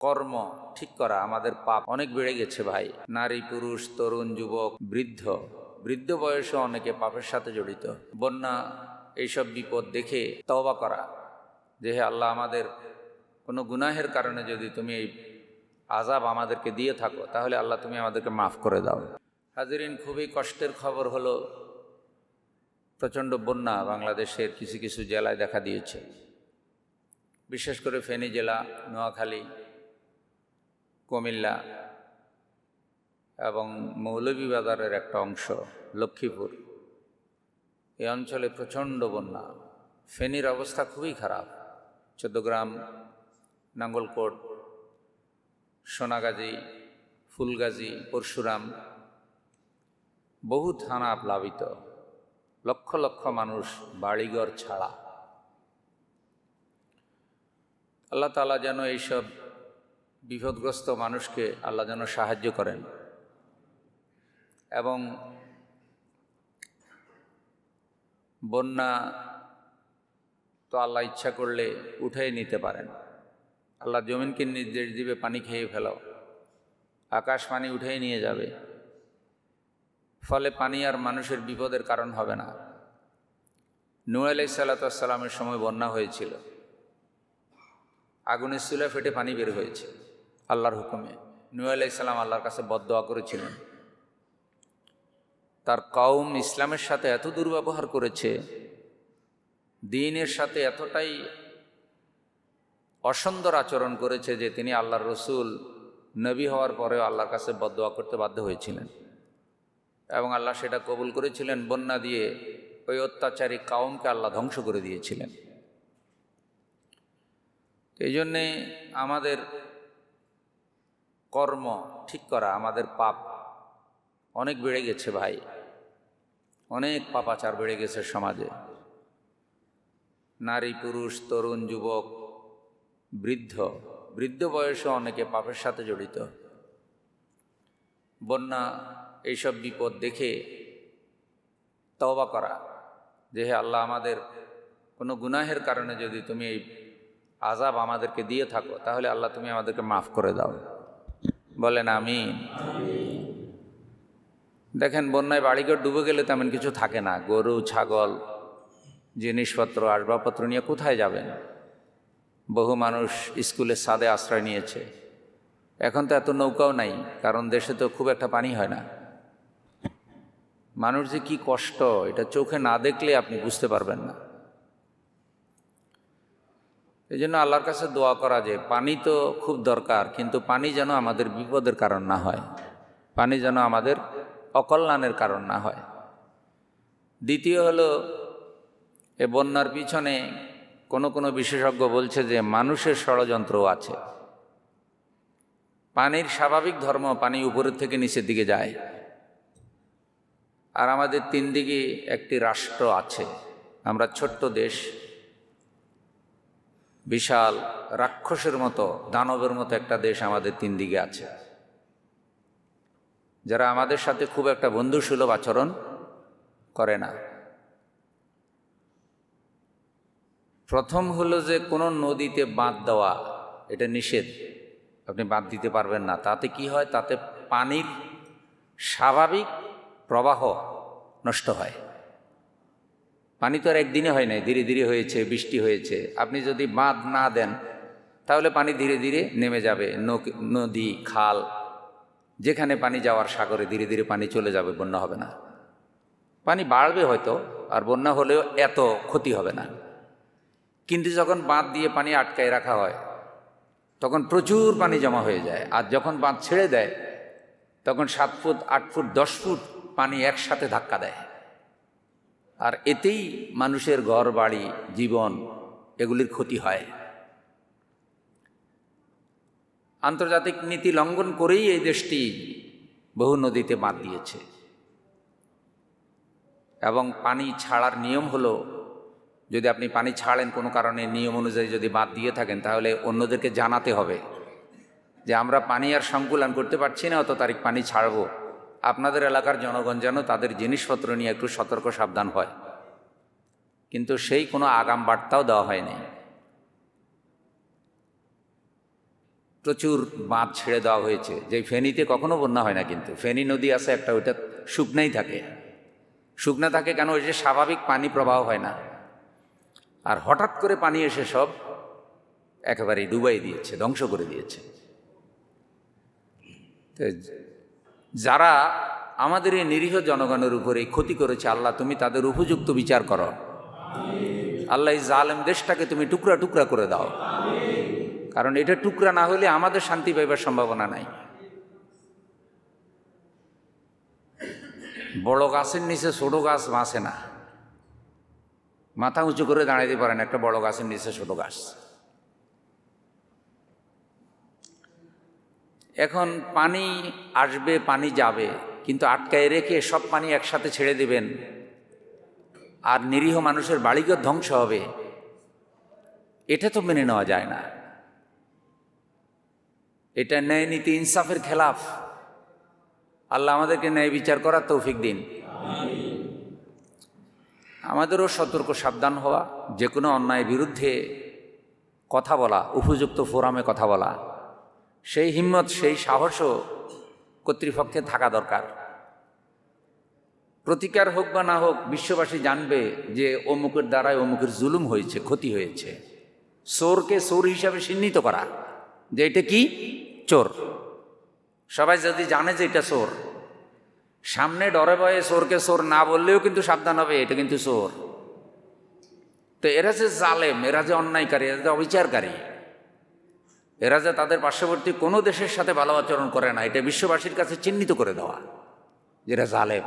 কর্ম ঠিক করা আমাদের পাপ অনেক বেড়ে গেছে ভাই। নারী, পুরুষ, তরুণ, যুবক, বৃদ্ধ। বৃদ্ধ বয়সে অনেকে পাপের সাথে জড়িত। বন্যা, এইসব বিপদ দেখে তওবা করা। যে হে আল্লাহ, আমাদের কোনো গুনাহের কারণে যদি তুমি এই আজাব আমাদেরকে দিয়ে থাকো, তাহলে আল্লাহ তুমি আমাদেরকে মাফ করে দাও। হাজিরিন, খুবই কষ্টের খবর হলো, প্রচণ্ড বন্যা বাংলাদেশের কিছু কিছু জেলায় দেখা দিয়েছে। বিশেষ করে ফেনী জেলা, নোয়াখালী কুমিল্লা এবং মৌলভীবাজারের একটা অংশ, লক্ষ্মীপুর। এই অঞ্চলে প্রচণ্ড বন্যা। ফেনীর অবস্থা খুবই খারাপ। চোদ্দগ্রাম, নাঙ্গলকোট, সোনাগাজী, ফুলগাজী, পরশুরাম বহু থানা প্লাবিত। লক্ষ লক্ষ মানুষ বাড়িঘর ছাড়া। আল্লাহ তালা যেন এইসব বিপদগ্রস্ত মানুষকে আল্লাহ যেন সাহায্য করেন। এবং বন্যা তো আল্লাহ ইচ্ছা করলে উঠাই নিতে পারেন। আল্লাহ জমিনকে নির্দেশ দিবে, পানি খেয়ে ফেলো আকাশ পানি উঠেই নিয়ে যাবে। ফলে পানি আর মানুষের বিপদের কারণ হবে না। নূ আলাই সাল্লাতামের সময় বন্যা হয়েছিল। আগুনের চুলা ফেটে পানি বের হয়েছে। আল্লাহর হুকুমে। নূ আলাইসাল্লাম আল্লাহর কাছে বদোয়া করেছিলেন। তার কওম ইসলামের সাথে এত দুর্ব্যবহার করেছে, দিনের সাথে এতটাই অসুন্দর আচরণ করেছে যে তিনি আল্লাহর রসুল, নবী হওয়ার পরেও আল্লাহর কাছে বদোয়া করতে বাধ্য হয়েছিলেন। এবং আল্লাহ সেটা কবুল করেছিলেন, বন্যা দিয়ে ওই অত্যাচারী কাউমকে আল্লাহ ধ্বংস করে দিয়েছিলেন। এই জন্যে আমাদের কর্ম ঠিক করা আমাদের পাপ। অনেক বেড়ে গেছে ভাই। অনেক পাপাচার বেড়ে গেছে সমাজে। নারী, পুরুষ, তরুণ, যুবক, বৃদ্ধ বৃদ্ধ বয়সে অনেকে পাপের সাথে জড়িত। বন্যা, এইসব বিপদ দেখে তওবা করা যে হে আল্লাহ, আমাদের কোনো গুনাহের কারণে যদি তুমি এই আজাব আমাদেরকে দিয়ে থাকো, তাহলে আল্লাহ তুমি আমাদেরকে মাফ করে দাও। বলেন আমি দেখেন, বন্যায় বাড়িঘর ডুবে গেলে তেমন কিছু থাকে না। গরু, ছাগল, জিনিসপত্র, আসবাবপত্র নিয়ে কোথায় যাবেন? বহু মানুষ স্কুলের সাদে আশ্রয় নিয়েছে। এখন তো এত নৌকাও নাই, কারণ দেশে তো খুব একটা পানি হয় না। মানুষ যে কি কষ্ট, এটা চোখে না দেখলে আপনি বুঝতে পারবেন না। এই জন্য আল্লাহর কাছে দোয়া করা যে পানি তো খুব দরকার, কিন্তু পানি যেন আমাদের বিপদের কারণ না হয়। পানি যেন আমাদের অকল্যাণের কারণ না হয়। দ্বিতীয় হলো, এ বন্যার পিছনে কোনো কোনো বিশেষজ্ঞ বলছে যে মানুষের ষড়যন্ত্রও আছে। পানির স্বাভাবিক ধর্ম পানি উপরের থেকে নিচের দিকে যায়। আর আমাদের তিন দিকে একটি রাষ্ট্র আছে। আমরা ছোট্ট দেশ বিশাল রাক্ষসের মতো, দানবের মতো একটা দেশ আমাদের তিন দিকে আছে। যারা আমাদের সাথে খুব একটা বন্ধুসুলভ আচরণ করে না। প্রথম হলো যে কোনো নদীতে বাঁধ দেওয়া, এটা নিষেধ। আপনি বাঁধ দিতে পারবেন না। তাতে কি হয়? তাতে পানির স্বাভাবিক প্রবাহ নষ্ট হয়। পানি তো আর একদিনে হয় নাই, ধীরে ধীরে হয়েছে, বৃষ্টি হয়েছে। আপনি যদি বাঁধ না দেন, তাহলে পানি ধীরে ধীরে নেমে যাবে নদী, খাল, যেখানে পানি যাওয়ার সাগরে ধীরে ধীরে পানি চলে যাবে, বন্যা হবে না। পানি বাড়বে হয়তো, আর বন্যা হলেও এত ক্ষতি হবে না। কিন্তু যখন বাঁধ দিয়ে পানি আটকায় রাখা হয়, তখন প্রচুর পানি জমা হয়ে যায়। আর যখন বাঁধ ছেড়ে দেয়, তখন সাত ফুট, আট ফুট, দশ ফুট পানি একসাথে ধাক্কা দেয়। আর এতেই মানুষের ঘর বাড়ি জীবন এগুলির ক্ষতি হয়। আন্তর্জাতিক নীতি লঙ্ঘন করেই এই দেশটি বহু নদীতে বাঁধ দিয়েছে। এবং পানি ছাড়ার নিয়ম হলো, যদি আপনি পানি ছাড়েন কোনো কারণে, নিয়ম অনুযায়ী যদি বাদ দিয়ে থাকেন, তাহলে অন্যদেরকে জানাতে হবে যে আমরা পানি আর সংকুলন করতে পারছি না, অত তারিখ পানি ছাড়বো। আপনাদের এলাকার জনগণ যেন তাদের জিনিসপত্র নিয়ে একটু সতর্ক, সাবধান হয়। কিন্তু সেই কোনো আগাম বার্তাও দেওয়া হয়নি। প্রচুর বাঁধ ছেড়ে দেওয়া হয়েছে। যে ফেনীতে কখনো বন্যা হয় না কিন্তু। ফেনী নদী আছে একটা, ওইটা শুকনাই থাকে। শুকনা থাকে কেন? ওই যে স্বাভাবিক পানি প্রবাহ হয় না। আর হঠাৎ করে পানি এসে সব একেবারেই ডুবাই দিয়েছে, ধ্বংস করে দিয়েছে। যারা আমাদের এই নিরীহ জনগণের উপরে ক্ষতি করেছে, আল্লাহ তুমি তাদের উপযুক্ত বিচার করো। আল্লাহ এই জালেম দেশটাকে তুমি টুকরা টুকরা করে দাও। কারণ এটা টুকরা না হলে আমাদের শান্তি পাইবার সম্ভাবনা নাই। বড় গাছের নিচে ছোট গাছ বাঁচে না। মাথা উঁচু করে দাঁড়াইতে পারেন একটা বড় গাছের নিচে ছোট গাছ। এখন পানি আসবে, পানি যাবে, কিন্তু আটকায় রেখে সব পানি একসাথে ছেড়ে দেবেন। আর নিরীহ মানুষের বাড়িঘর ধ্বংস হবে। এটা তো মেনে নেওয়া যায় না। এটা ন্যায় নীতি ইনসাফের খেলাফ। আল্লাহ আমাদেরকে ন্যায় বিচার করার তৌফিক দিন। আমাদেরও সতর্ক, সাবধান হওয়া, যে কোনো অন্যায়ের বিরুদ্ধে কথা বলা, উপযুক্ত ফোরামে কথা বলা। সেই হিম্মত, সেই সাহসও কর্তৃপক্ষে থাকা দরকার। প্রতিকার হোক বা না হোক, বিশ্ববাসী জানবে যে অমুকের দ্বারায় অমুকের জুলুম হয়েছে, ক্ষতি হয়েছে। চোরকে চোর হিসাবে চিহ্নিত করা। যে এটা কি? চোর। সবাই যদি জানে যে এটা চোর, সামনে ডরে ভয়ে চোরকে চোর না বললেও কিন্তু সাবধান হবে, এটা কিন্তু চোর। তো এরা যে জালেম, এরা যে অন্যায়কারী, এরা যে অবিচারকারী এরা যে তাদের পার্শ্ববর্তী কোনো দেশের সাথে ভালো আচরণ করে না, এটা বিশ্ববাসীর কাছে চিহ্নিত করে দেওয়া যেটা জালেম।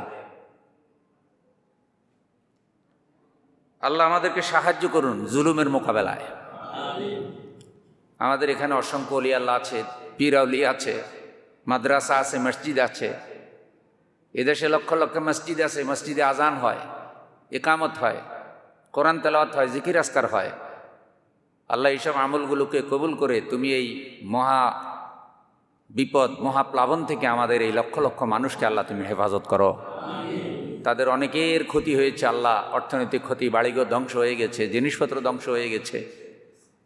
আল্লাহ আমাদেরকে সাহায্য করুন জুলুমের মোকাবেলায়। আমাদের এখানে অসংখ্য অলি আল্লাহ আছে পিরাউলি আছে, মাদ্রাসা আছে, মসজিদ আছে। এদেশে লক্ষ লক্ষ মসজিদ আছে, মসজিদে আজান হয়, একামত হয়, কোরআন তেলাওয়াত হয়, জিকির আসকার হয়। আল্লাহ এইসব আমলগুলোকে কবুল করে তুমি এই মহা বিপদ মহাপ্লাবন থেকে আমাদের এই লক্ষ লক্ষ মানুষকে আল্লাহ তুমি হেফাজত করো। তাদের অনেকের ক্ষতি হয়েছে আল্লাহ, অর্থনৈতিক ক্ষতি, বাড়িঘর ধ্বংস হয়ে গেছে, জিনিসপত্র ধ্বংস হয়ে গেছে।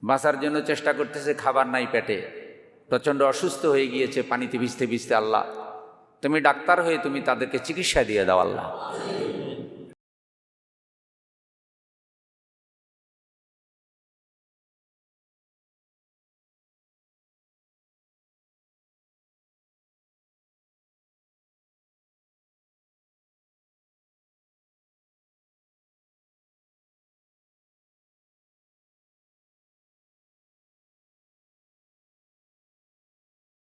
বাঁচার জন্য চেষ্টা করতেছে, খাবার নাই পেটে। প্রচণ্ড অসুস্থ হয়ে গিয়েছে পানিতে ভিজতে ভিজতে আল্লাহ। তুমি ডাক্তার হয়ে তুমি তাদেরকে চিকিৎসা দিয়ে দাও আল্লাহ।